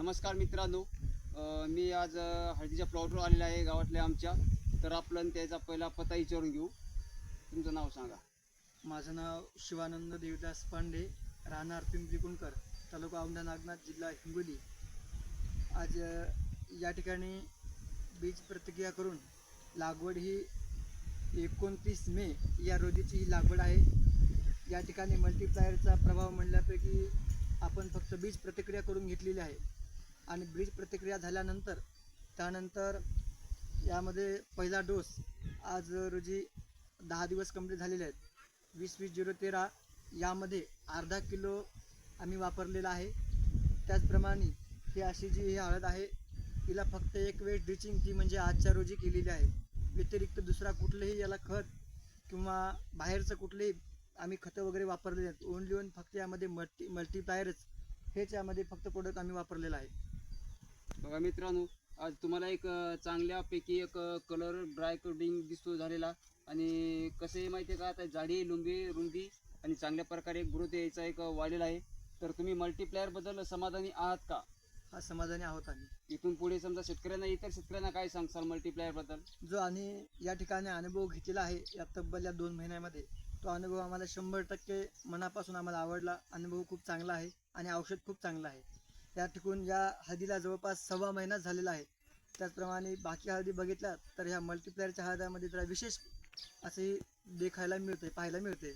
नमस्कार मित्रांनो. मी आज हळदीच्या प्लॉटवर आलेला आहे गावातल्या आमच्या. तर आपण त्याचा पहिला पत्ता विचारून घेऊ. तुमचं नाव सांगा. माझं नाव शिवानंद देवदास पांडे राहणार पिंपरी कुंडकर तालुका औंढा नागनाथ जिल्हा हिंगोली. आज या ठिकाणी बीज प्रतिक्रिया करून लागवड ही एकोणतीस मे या रोजीची ही लागवड आहे. या ठिकाणी मल्टीप्लायरचा प्रभाव म्हणल्यापैकी आपण फक्त बीज प्रतिक्रिया करून घेतलेली आहे. आणि ब्रीज प्रतिक्रिया झाल्यानंतर त्यानंतर यामध्ये पहिला डोस आज रोजी दहा दिवस कंप्लीट झालेले आहेत. वीस वीस झिरो तेरा यामध्ये अर्धा किलो आम्ही वापरलेला आहे. त्याचप्रमाणे ही अशी जी ही हळद आहे तिला फक्त एक वेळ ड्रिचिंग ती म्हणजे आजच्या रोजी केलेली आहे. व्यतिरिक्त दुसरा कुठलंही याला खत किंवा बाहेरचं कुठलंही आम्ही खतं वगैरे वापरलेले आहेत ओनली ओन फक्त यामध्ये मल्टी मल्टीप्लायरच हेच यामध्ये फक्त प्रोडक्ट आम्ही वापरलेलं आहे. बघा मित्रांनो आज तुम्हाला एक चांगल्यापैकी एक कलर ड्राय कोडिंग दिसतो झालेला. आणि कसं आहे माहिती आहे का? आता जाडी लुंबी रुंदी आणि चांगल्या प्रकारे ग्रोथ यायचा एक वाढलेला आहे. तर तुम्ही मल्टीप्लायरबद्दल समाधानी आहात का? हा समाधानी आहोत आम्ही. इथून पुढे समजा शेतकऱ्यांना इतर शेतकऱ्यांना काय सांगसाल मल्टीप्लायरबद्दल जो आणि या ठिकाणी अनुभव घेतलेला आहे या तब्बल या दोन महिन्यामध्ये तो अनुभव आम्हाला शंभर टक्के मनापासून आम्हाला आवडला. अनुभव खूप चांगला आहे आणि औषध खूप चांगलं आहे. या ठिकून या हळदीला जवळपास सव्वा महिना झालेला आहे. त्याचप्रमाणे बाकी हळदी बघितल्या तर ह्या मल्टीप्लायरच्या हळद्यामध्ये जरा विशेष असे देखायला मिळते पाहायला मिळते